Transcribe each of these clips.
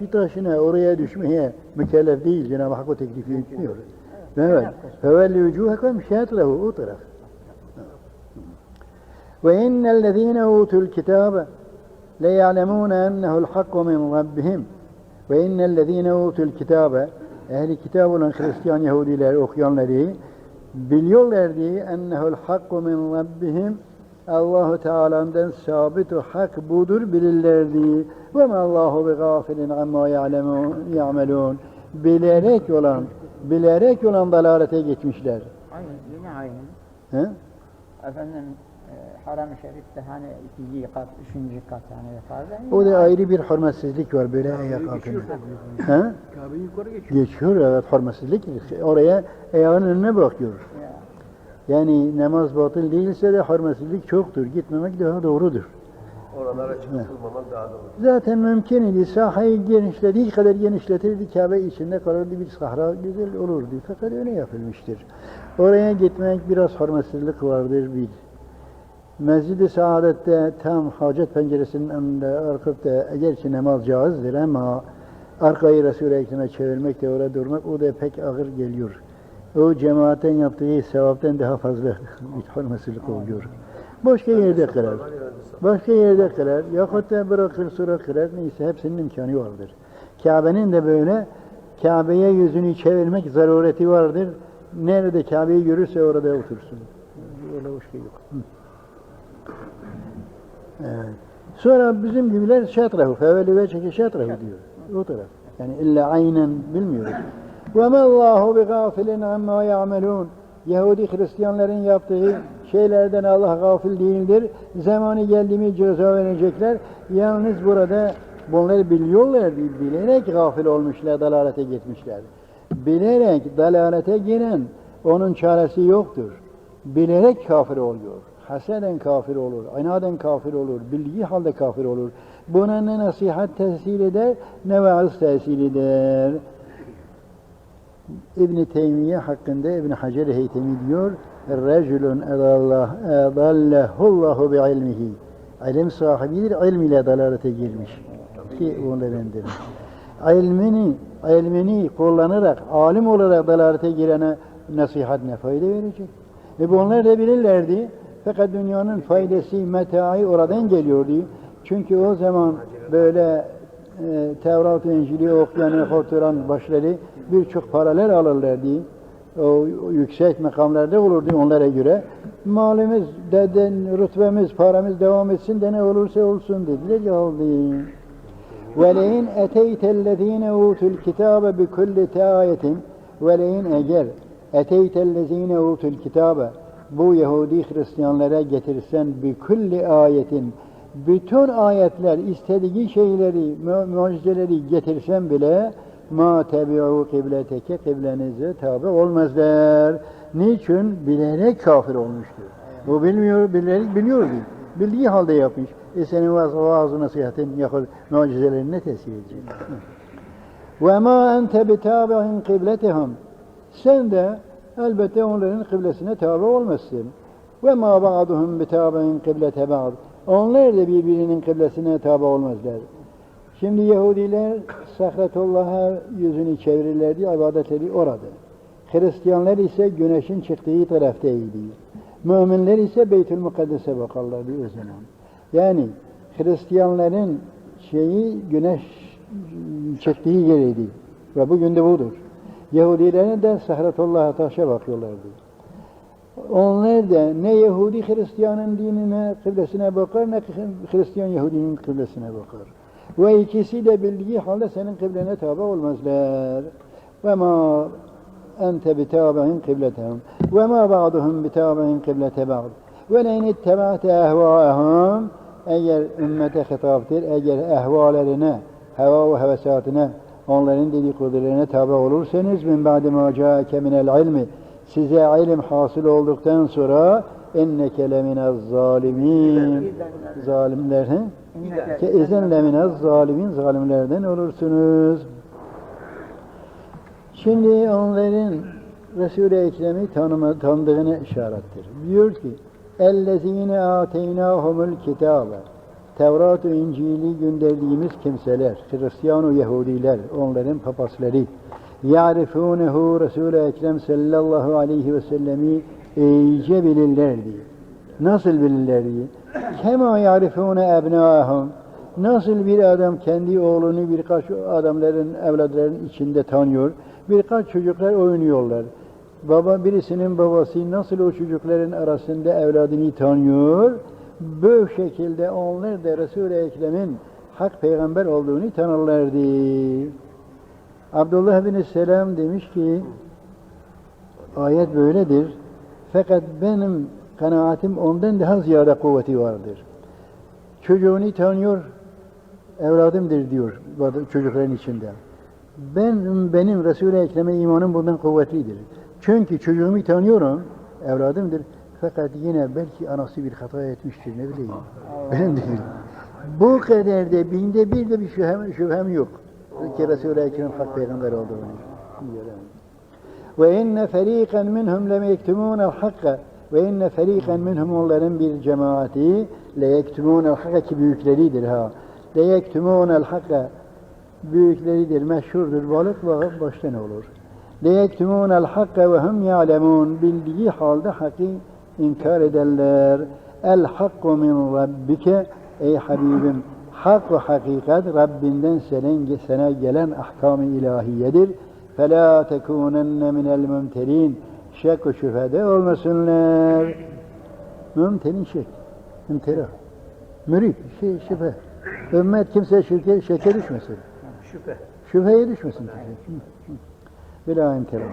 تشيطاشنا أريد شمه مكلف دي جناب حقو تكليفي يتنير بمعنى فولي وجوهكم شات له أطرف وإن الذين أوتوا الكتاب ليعلمون أنه الحق من ربهم. وإن الذين أوتوا الكتاب أهل الكتاب الخريستيان يهودي لأخيان لديه بليون لديه أنه الحق من ربهم. Allahu Teala'dan sabit hak budur bilirlerdi. Ve ma Allahu bi gafilin amma ya'lemun ya'melun. Bilerek olan bilerek olan dalalete geçmişler. Aynı, yine aynı. He? Efendim e, Haram-ı Şerif'te hani ikinci kat, üçüncü kat hani yukarıda. O da ayrı bir hürmetsizlik var böyle ayağa kalkınca. He? Kabe'yi yukarı geçiyor. Geçiyor evet hürmetsizlik. Oraya ayağının önüne bakıyor. Ya. Yani namaz batıl değilse de hürmetsizlik çoktur. Gitmemek daha doğrudur. Oralara çıkılmamak daha doğru. Zaten mümkün idi. Sahayı genişlediği kadar genişletirdi. Kabe içinde kalırdı bir sahra güzel olurdu. Fakat öyle yapılmıştır. Oraya gitmek biraz hürmetsizlik vardır bir. Mescid-i Saadet'te tam hacet penceresinin önünde arkıp da eğerçi namaz caizdir ama arkayı Resul-i Ekrem'e çevirmek de orada durmak o da pek ağır geliyor. O cemaatin yaptığı sevaptan daha fazla bir hürmetsizlik oluyor. Başka yerde kılar. Başka yerde kırar. Yahut da bırakır sonra kırar. Neyse hepsinin imkanı vardır. Kabe'nin de böyle Kabe'ye yüzünü çevirmek zarureti vardır. Nerede Kabe'yi görürse orada otursun. Öyle başka yok. Hı. Evet. Sonra bizim gibiler şatrahu, fevveli ve çeki şatrahu diyor. O taraf. Yani illa aynen bilmiyoruz. Allahu bi gafilin amma ya'melun. Yahudi Hristiyanların yaptığı şeylerden Allah gafil değildir. Zamanı geldi mi ceza verecekler. Yalnız burada bunları biliyorlar, bilerek gafil olmuşlar, dalalete gitmişler. Bilerek dalalete giren onun çaresi yoktur. Bilerek kafir oluyor. Haseden kafir olur, inaden kafir olur, bildiği halde kafir olur. Buna ne nasihat tesir eder, ne vaaz tesir eder. İbn Teymiye hakkında İbn Hacer Heytemi diyor: "Reculun edallah edallahullahu bi ilmihi." İlim sahibidir, ilm ile dalalete girmiş. Ki onlarındır. İlmini, ilmini kullanarak, alim olarak dalalete girene nasihat ne fayda verecek? E bunlar da bilirlerdi. Fakat dünyanın faydası, metaı oradan geliyordu. Çünkü o zaman böyle e, Tevrat İncil'i okuyan, oturan başları birçok paralar alırlardı. O, o yüksek makamlarda olurdu onlara göre. Malımız, deden, rütbemiz, paramız devam etsin de ne olursa olsun dediler ya oldu. وَلَيْنْ اَتَيْتَ الَّذ۪ينَ اُوتُوا الْكِتَابَ بِكُلِّ تَآيَةٍ وَلَيْنْ eğer اَتَيْتَ الَّذ۪ينَ اُوتُوا الْكِتَابَ bu Yahudi Hristiyanlara getirsen bir külli ayetin bütün ayetler istediği şeyleri, mu- mucizeleri getirsen bile ma tebi'u kibleteke kıblenize tabi olmazlar. Niçin? Bilerek kafir olmuştur. O bilmiyor, bilerek biliyordu. Bildiği halde yapmış. E senin vaaz, vaaz nasihatin yahut mucizelerin ne tesir edecek? Ve ma ente bitabi'in kibletihim. Sen de elbette onların kıblesine tabi olmazsın. Ve ma ba'duhum bitabi'in kıblete ba'd. Onlar da birbirinin kıblesine tabi olmazlar. Şimdi Yahudiler Sahretullah'a yüzünü çevirirlerdi, ibadetleri orada. Hristiyanlar ise güneşin çıktığı taraftaydı. Müminler ise Beytül Mukaddes'e bakarlardı o zaman. Yani Hristiyanların şeyi güneş çıktığı yeriydi. Ve bugün de budur. Yahudilerin de Sahretullah'a taşa bakıyorlardı. Onlar da ne Yahudi Hristiyanın dinine, kıblesine bakar, ne Hristiyan Yahudinin kıblesine bakar. Ve ikisi de bildiği halde senin kıblene tabi olmazlar. Ve ma ente bitabi'in kıbletehum. Ve ma ba'duhum bitabi'in kıblete ba'd. Ve leyn ittebaate ehvaehum. Eğer ümmete hitaptır, eğer ehvalerine, heva ve hevesatine, onların dedikodularına tabi olursanız min ba'di ma ca'ake minel ilmi size ilim hasıl olduktan sonra enneke leminez zalimin zalimlerin ki izin leminez zalimin zalimlerden olursunuz. Şimdi onların Resul-i Ekrem'i tanıma, tanıdığını işarettir. Diyor ki ellezine ateynahumul kitabe Tevrat ve İncil'i gönderdiğimiz kimseler, Hristiyan Yahudiler, onların papasları, ya'rifunehu Resul-i Ekrem sallallahu aleyhi ve sellemi iyice bilirlerdi. Nasıl bilirlerdi? Kema yarifune ebnâhum. Nasıl bir adam kendi oğlunu birkaç adamların, evladların içinde tanıyor. Birkaç çocuklar oynuyorlar. Baba birisinin babası nasıl o çocukların arasında evladını tanıyor? Bu şekilde onlar da Resul-i Ekrem'in hak peygamber olduğunu tanırlardı. Abdullah bin Selam demiş ki ayet böyledir. Fakat benim kanaatim ondan daha ziyade kuvveti vardır. Çocuğunu tanıyor, evladımdır diyor çocukların içinde. Ben benim Resul-i Ekrem'e imanım bundan kuvvetlidir. Çünkü çocuğumu tanıyorum, evladımdır. Fakat yine belki anası bir hata etmiştir, ne bileyim. Benim değil. Bu kadar da binde bir de bir şüphem, şüphem yok. Ki Resul-i Ekrem hak peygamber olduğunu. Ve inne feriqen minhum lem yektumûnel hakka ve inne feriqen minhum onların bir cemaati le yektumûnel hakka ki büyükleridir ha. Le yektumûnel hakka büyükleridir, meşhurdur. Balık bağı baştan olur. Le yektumûnel hakka ve hum ya'lemûn bildiği halde hakkı inkar ederler. El hakku min rabbike ey Habibim hak ve hakikat Rabbinden sana gelen ahkam-ı ilahiyedir. فَلَا تَكُونَنَّ مِنَ الْمُمْتَرِينَ Şek ve şüphede olmasınlar. Mümterin şek. İmtira. Mürit, şey, şüphe. Ümmet kimse şirke, şeke düşmesin. Şüphe. Şüpheye düşmesin. Bila imtira.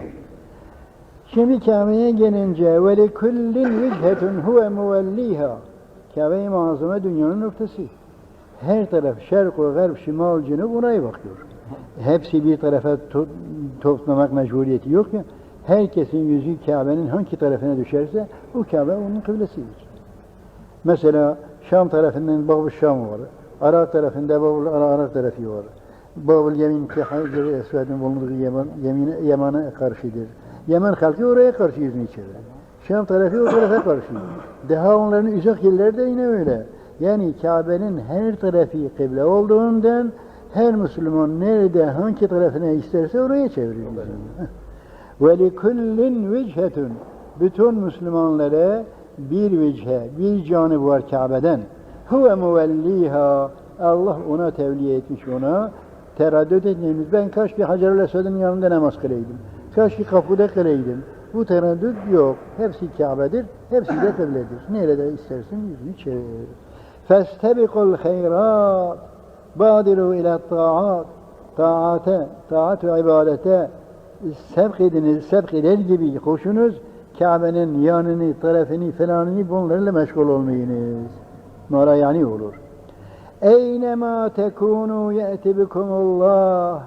Şimdi Kabe'ye gelince ve li kullin vizhetun huve muvelliha. Kabe-i Muazzama dünyanın noktası. Her taraf şerk ve garb, şimal, cünub oraya bakıyor. Hepsi bir tarafa to- toplamak mecburiyeti yok ya. Herkesin yüzü Kabe'nin hangi tarafına düşerse o Kabe onun kıblesidir. Mesela Şam tarafından Babul Şam var. Irak tarafında Babul Irak tarafı var. Babul Yemin ki Hacer-i Esved'in bulunduğu Yemen, Yemin, Yemen'e karşıdır. Yemen halkı oraya karşı yüzünü çevirir. Şam tarafı o tarafa karşı. Daha onların uzak yerleri yine öyle. Yani Kabe'nin her tarafı kıble olduğundan her Müslüman nerede hangi tarafına isterse oraya çeviriyor. Ve li kullin vechetun bütün Müslümanlara bir veche, bir canı var Kabe'den. Huve muvelliha Allah ona tevliye etmiş ona. Tereddüt etmemiz. Ben kaç bir Hacer-ül Esved'in yanında namaz kılaydım. Kaç bir kapıda kılaydım. Bu tereddüt yok. Hepsi Kabe'dir. Hepsi de kıbledir. Nerede istersin yüzünü çevir. Festebikul hayrat. Badiru ila taat. Taate, taat ve ibadete sevk ediniz, sevk eder gibi koşunuz. Kabe'nin yanını, tarafını, falanını bunlarla meşgul olmayınız. Mara yani olur. Eynema tekunu ye'ti bikumullah.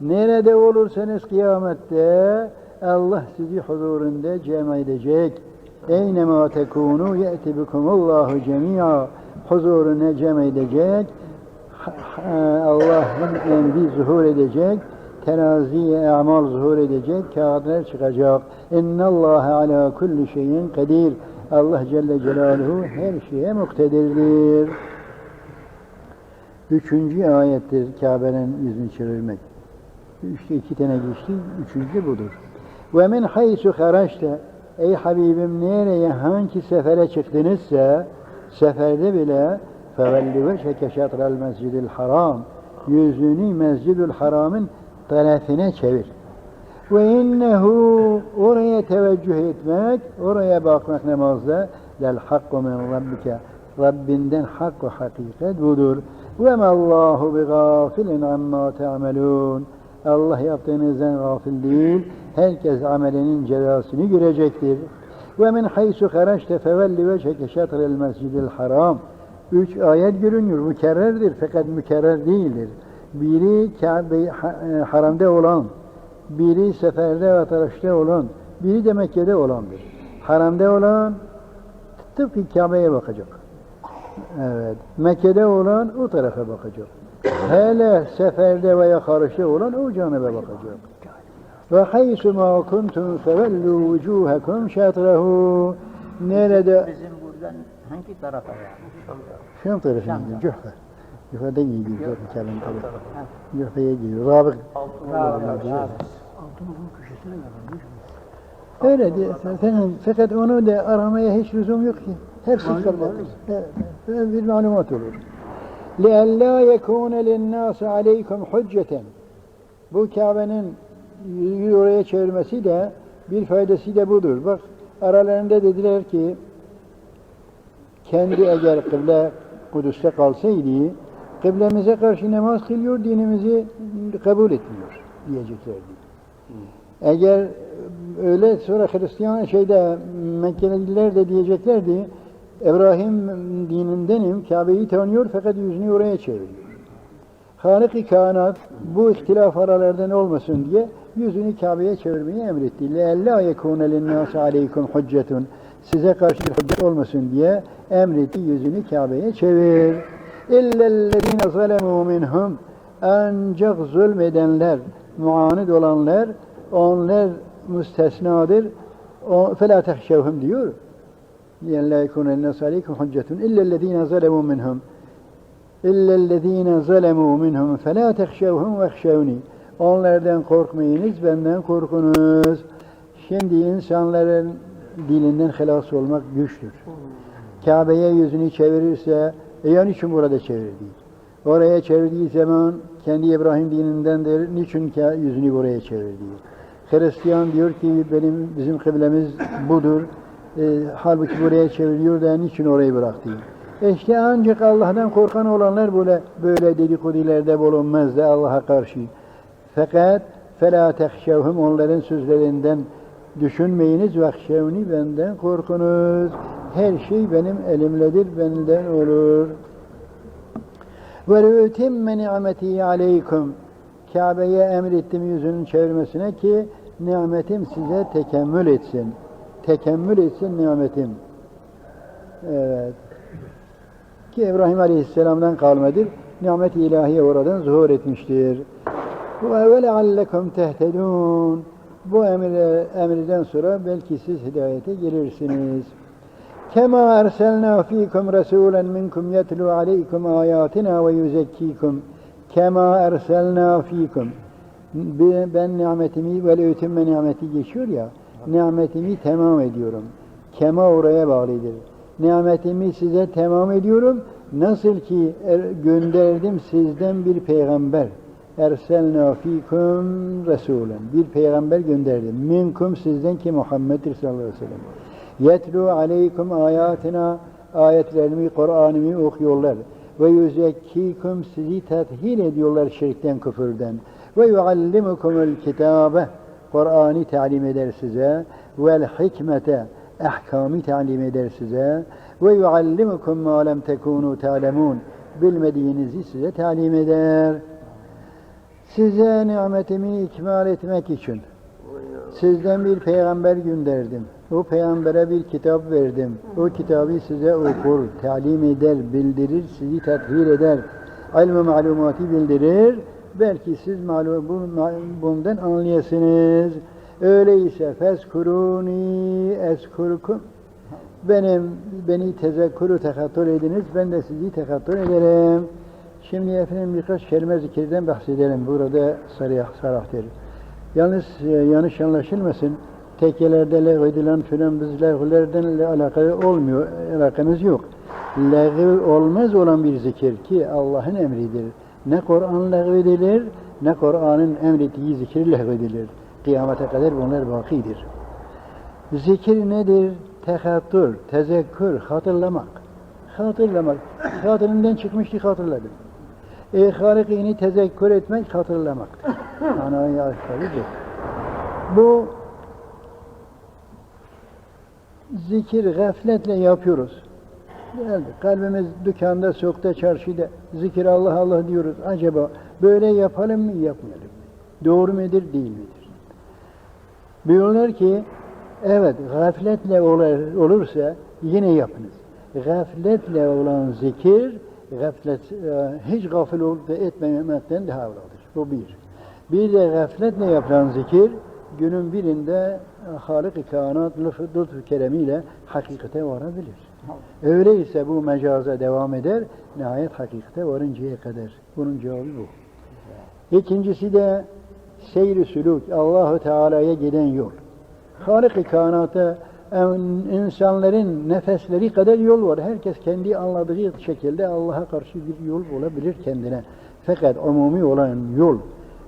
Nerede olursanız kıyamette Allah sizi huzurunda cem edecek. Eynema tekunu ye'ti bikumullahu cemi'a. Huzuruna cem edecek. Allah'ın emri zuhur edecek. Terazi amal zuhur edecek. Kağıtlar çıkacak. İnna Allah ala kulli şeyin kadir. Allah Celle Celaluhu her şeye muktedirdir. Üçüncü ayettir Kabe'nin yüzünü çevirmek. İşte iki tane geçti, üçüncü budur. Ve min haysu haraçte Ey Habibim nereye hangi sefere çıktınızsa seferde bile fevelli veçheke şatrel mescidil haram yüzünü mescidül haramın tarafına çevir. Ve innehu oraya teveccüh etmek, oraya bakmak namazda lel hakku min rabbike Rabbinden hak ve hakikat budur. Ve mallahu bi gafilin amma te'amelun. Allah yaptığınızdan gafil değil. Herkes amelinin cezasını görecektir. Ve min haysu haraçte fevelli veçheke şatrel mescidil haram. Üç ayet görünüyor. Mükerrerdir fakat mükerrer değildir. Biri Kabe haramda olan, biri seferde ve tarafta olan, biri de Mekke'de olandır. Haramda olan tıpkı Kabe'ye bakacak. Evet. Mekke'de olan o tarafa bakacak. Hele seferde veya karışta olan o canibe bakacak. Ve haysu ma kuntum fevellu vucuhakum şatrehu Nerede Bizim buradan hangi tarafa yani? Şam tarafına Şam gidiyor. tarafı. Juhfa. Juhfa'dan gidiyor. Juhfa Kabe'nin tarafı. Ha. Juhfa'ya gidiyor. Rabık. Bravo, bravo. Altınoluk'un köşesine gelmiş. Öyle diye. Senin, fakat onu da aramaya hiç lüzum yok ki. Hepsi Malum kabul var. Evet, evet, bir malumat olur. لِأَلَّا يَكُونَ لِلنَّاسِ عَلَيْكُمْ حُجَّةً Bu Kabe'nin yüzü oraya çevirmesi de bir faydası da budur. Bak aralarında dediler ki kendi eğer kıble Kudüs'te kalsaydı kıblemize karşı namaz kılıyor, dinimizi kabul etmiyor diyeceklerdi. Eğer öyle sonra Hristiyan şeyde Mekkeliler de diyeceklerdi İbrahim dinindenim, Kabe'yi tanıyor fakat yüzünü oraya çeviriyor. Halik-i kainat bu ihtilaf aralardan olmasın diye yüzünü Kabe'ye çevirmeyi emretti. لَاَلَّا يَكُونَ لِلنَّاسَ عَلَيْكُمْ حُجَّةٌ Size karşı bir hüccet olmasın diye emretti yüzünü Kabe'ye çevir. اِلَّا الَّذ۪ينَ ظَلَمُوا مِنْهُمْ Ancak zulmedenler, muanid olanlar, onlar müstesnadır. فَلَا تَخْشَوْهُمْ diyor. لِيَنْ لَا يَكُونَ النَّاسَ عَلَيْكُمْ حُجَّةٌ اِلَّا الَّذ۪ينَ ظَلَمُوا مِنْهُمْ اِلَّا الَّذ۪ينَ ظَلَمُوا مِنْهُمْ فَلَا تَخْشَوْهُمْ وَخْشَوْنِي Onlardan korkmayınız, benden korkunuz. Şimdi insanların dilinden helas olmak güçtür. Kabe'ye yüzünü çevirirse, e niçin burada çevirdi? Oraya çevirdiği zaman kendi İbrahim dinindendir. Niçin yüzünü buraya çevirdi? Hristiyan diyor ki benim bizim kıblemiz budur. E, halbuki buraya çeviriyor da niçin orayı bıraktı? E işte ancak Allah'tan korkan olanlar böyle böyle dedikodilerde bulunmaz da Allah'a karşı. Fakat fela tehşevhum onların sözlerinden Düşünmeyiniz ve şevni benden korkunuz. Her şey benim elimledir, benden olur. Ve ütimme ni'meti aleykum. Kabe'ye emrettim yüzünün çevirmesine ki nimetim size tekemmül etsin. Tekemmül etsin nimetim. Evet. Ki İbrahim Aleyhisselam'dan kalmadır. Nimet ilahiye oradan zuhur etmiştir. Ve ve leallekum tehtedun bu emre, emriden sonra belki siz hidayete gelirsiniz. Kema erselna fikum rasulen minkum yetlu aleykum ayatina ve yuzekkikum. Kema erselna fikum. Ben nimetimi ve ötümme nimeti geçiyor ya. Nimetimi tamam ediyorum. Kema oraya bağlıdır. Nimetimi size tamam ediyorum. Nasıl ki er, gönderdim sizden bir peygamber. Erselna fikum resulen. Bir peygamber gönderdim. Minkum sizden ki Muhammed'dir sallallahu aleyhi ve sellem. Yetlu aleykum ayatina ayetlerimi, Kur'an'ımı okuyorlar. Ve sizi tethir ediyorlar şirkten, küfürden. Ve yuallimukumul kitabe Kur'an'ı talim eder size. Vel hikmete ahkamı talim eder size. Ve yuallimukum ma lem tekunu ta'lemun. Bilmediğinizi size talim eder. Size nimetimi ikmal etmek için sizden bir peygamber gönderdim. O peygambere bir kitap verdim. O kitabı size okur, talim eder, bildirir, sizi tethir eder. ilm malumatı bildirir. Belki siz malum, bu- bundan anlayasınız. Öyleyse fezkuruni eskurkum. Benim beni tezekkürü tekattür ediniz, ben de sizi tekattür ederim. Şimdi efendim birkaç kelime zikirden bahsedelim. Burada sarıya sarahtır. Yalnız e, yanlış anlaşılmasın. Tekkelerde leğv edilen filan biz lehvlerden alakalı olmuyor, alakamız yok. Leğv olmaz olan bir zikir ki Allah'ın emridir. Ne Kur'an leğv edilir, ne Kur'an'ın emrettiği zikir leğv edilir. Kıyamete kadar bunlar bakidir. Zikir nedir? Tehattür, tezekkür, hatırlamak. Hatırlamak. Hatırından çıkmış ki hatırladım. E, Halik'ini tezekkür etmek hatırlamaktır. Manayı aşağıdır. Bu zikir gafletle yapıyoruz. Geldi. Kalbimiz dükkanda, sokakta, çarşıda zikir Allah Allah diyoruz. Acaba böyle yapalım mı, yapmayalım mı? Doğru mudur, değil midir? Diyorlar ki, evet gafletle olur- olursa yine yapınız. Gafletle olan zikir, gaflet, e, hiç gafil olup da etmemekten daha evladır. Bu bir. Bir de gafletle yapılan zikir, günün birinde Halik-i Kainat lütfu lütfu keremiyle hakikate varabilir. Öyleyse bu mecaza devam eder, nihayet hakikate varıncaya kadar. Bunun cevabı bu. İkincisi de seyri sülük, Allahu Teala'ya giden yol. Halik-i kainata insanların nefesleri kadar yol var. Herkes kendi anladığı şekilde Allah'a karşı bir yol bulabilir kendine. Fakat umumi olan yol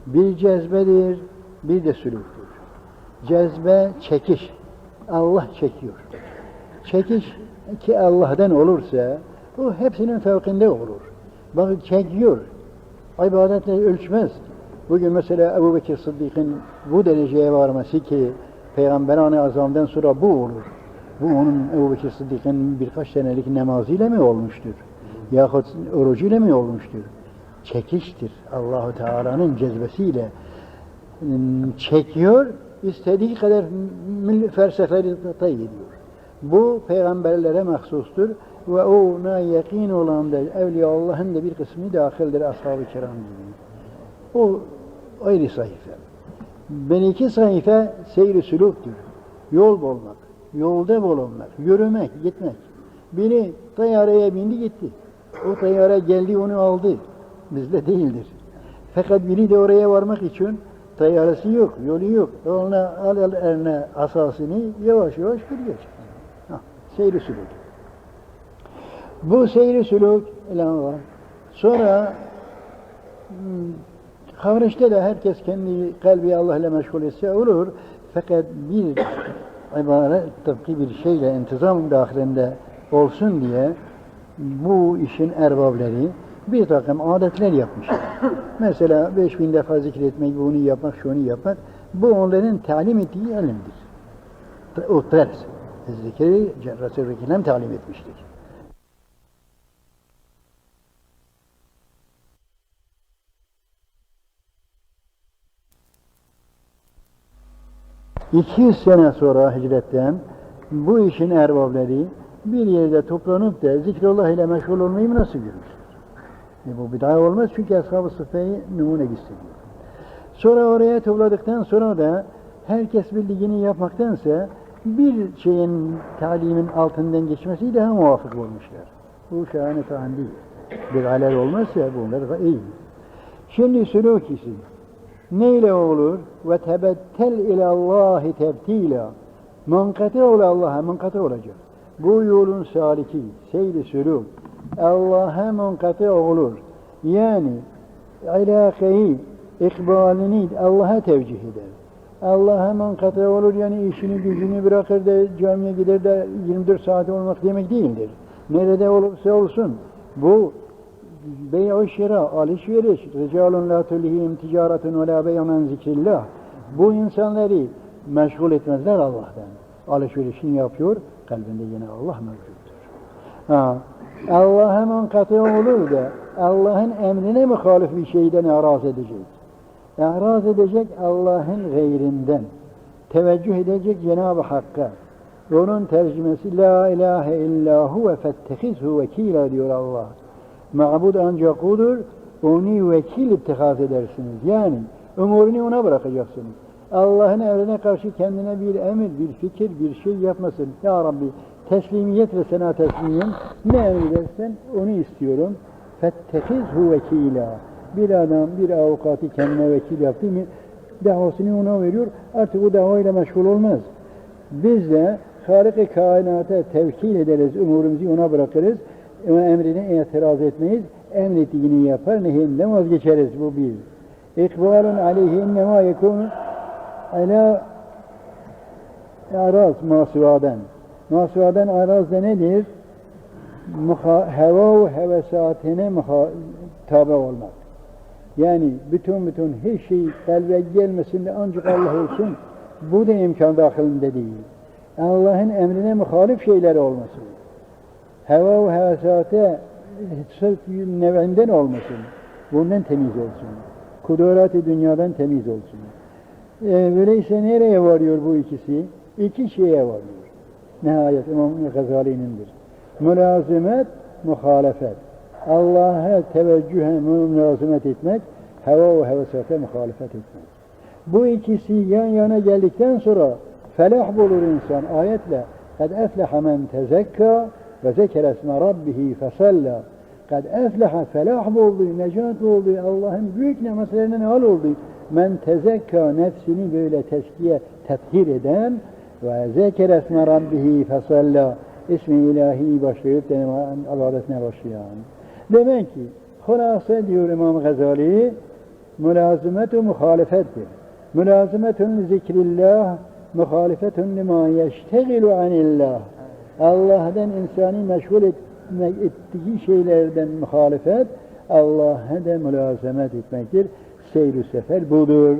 bir cezbedir, bir de sülüktür. Cezbe çekiş. Allah çekiyor. Çekiş ki Allah'tan olursa o hepsinin fevkinde olur. Bak çekiyor. İbadetle ölçmez. Bugün mesela Ebu Bekir Sıddık'ın bu dereceye varması ki Peygamber-i Azam'dan sonra bu olur. Bu onun Ebu Bekir Sıddık'ın birkaç senelik namazıyla mı olmuştur? Yahut orucuyla mı olmuştur? Çekiştir. Allahu Teala'nın cezbesiyle ım, çekiyor, istediği kadar fersefleri tay ediyor. Bu peygamberlere mahsustur ve ona yakin olan da Evliya Allah'ın da bir kısmı dahildir ashab-ı kiram gibi. O ayrı sayfa. Ben iki sayfa seyri sülüktür. Yol bulmak, yolda bulunmak, yürümek, gitmek. Biri tayyareye bindi gitti. O tayyare geldi onu aldı. Bizde değildir. Fakat biri de oraya varmak için tayyaresi yok, yolu yok. Ona al al eline asasını yavaş yavaş gidiyor. Seyri sülük. Bu seyri sülük ilan var. Sonra Havreç'te de herkes kendi kalbi Allah ile meşgul etse olur. Fakat bir ibaret tıpkı bir şeyle intizam dahilinde olsun diye bu işin erbabları bir takım adetler yapmışlar. Mesela 5000 defa zikretmek, bunu yapmak, şunu yapmak. Bu onların talim ettiği ilimdir. O tarz. Zikri Ekrem talim etmiştir. ...200 sene sonra hicretten... ...bu işin erbabları... ...bir yerde toplanıp da zikrullah ile meşgul olmayı mı nasıl görmüşler? E bu bir daha olmaz çünkü Ashab-ı Sıffa'yı numune gösteriyor. Sonra oraya topladıktan sonra da... ...herkes bildiğini yapmaktansa... ...bir şeyin talimin altından geçmesi daha muvafık olmuşlar. Bu şahane tahan değil. Bir alel olmazsa bunlar da iyi. Şimdi sülûk işi. Neyle olur? Ve tebettel ilallahi tebtila. Munkatı ol Allah'a, munkatı olacak. Bu yolun saliki, seyri sülûk. Allah'a munkatı olur. Yani alakayı, ikbalini Allah'a tevcih eder. Allah'a munkatı olur yani işini gücünü bırakır da camiye gider de 24 saat olmak demek değildir. Nerede olursa olsun bu bey'u şira, alışveriş, ricalun la tulihim ticaretun ve la bey'un zikrillah. Bu insanları meşgul etmezler Allah'tan. Alışverişini yapıyor, kalbinde yine Allah mevcuttur. Ha, Allah'a munkatı olur da Allah'ın emrine muhalif bir şeyden araz edecek. İraz edecek Allah'ın gayrinden. Teveccüh edecek Cenab-ı Hakk'a. Onun tercümesi La ilahe illa huve fettehizhu vekila diyor Allah. Ma'bud ancak odur, onu vekil ittihaz edersiniz. Yani umurunu ona bırakacaksınız. Allah'ın emrine karşı kendine bir emir, bir fikir, bir şey yapmasın. Ya Rabbi teslimiyet ve sana teslimiyim. Ne emredersen onu istiyorum. Fettekizhu vekila. Bir adam, bir avukatı kendine vekil yaptı mı davasını ona veriyor. Artık o davayla meşgul olmaz. Biz de Halik-i kainata tevkil ederiz, umurumuzu ona bırakırız. Emrine itiraz etmeyiz. Emrettiğini yapar, nehinden vazgeçeriz. Bu bir. İkbalun aleyhi innema yekunu ala araz masuadan. Masuadan araz da nedir? Muha, heva ve hevesatine muha, tabi olmak. Yani bütün bütün her şey kalbe gelmesin de ancak Allah olsun. Bu da imkan dahilinde değil. Allah'ın emrine muhalif şeyler olmasın. Heva ve hevesate sırf nev'inden olmasın. Bundan temiz olsun. Kudurati dünyadan temiz olsun. Ee, öyleyse nereye varıyor bu ikisi? İki şeye varıyor. Nihayet İmam Gazali'nindir. Mülazimet, muhalefet. Allah'a teveccühe mülazimet etmek, heva ve hevesate muhalefet etmek. Bu ikisi yan yana geldikten sonra felah bulur insan ayetle. Kad efleha men tezekka ve zekere esme rabbihi fesalla kad efleha felah buldu, necat buldu, Allah'ın büyük nimetlerinden hal oldu. Men tezekka nefsini böyle teskiye, tethir eden ve zekere esme rabbihi fesalla ismi ilahi başlayıp ibadetine başlayan. Demek ki hulasa diyor İmam Gazali mülazimet-u muhalefettir. Mülazimetun zikrillah muhalefetun lima yeştegilu anillah. Allah'dan insanı meşgul etmek, ettiği şeylerden muhalefet Allah'a da mülazemet etmektir. Seyr-i sefer budur.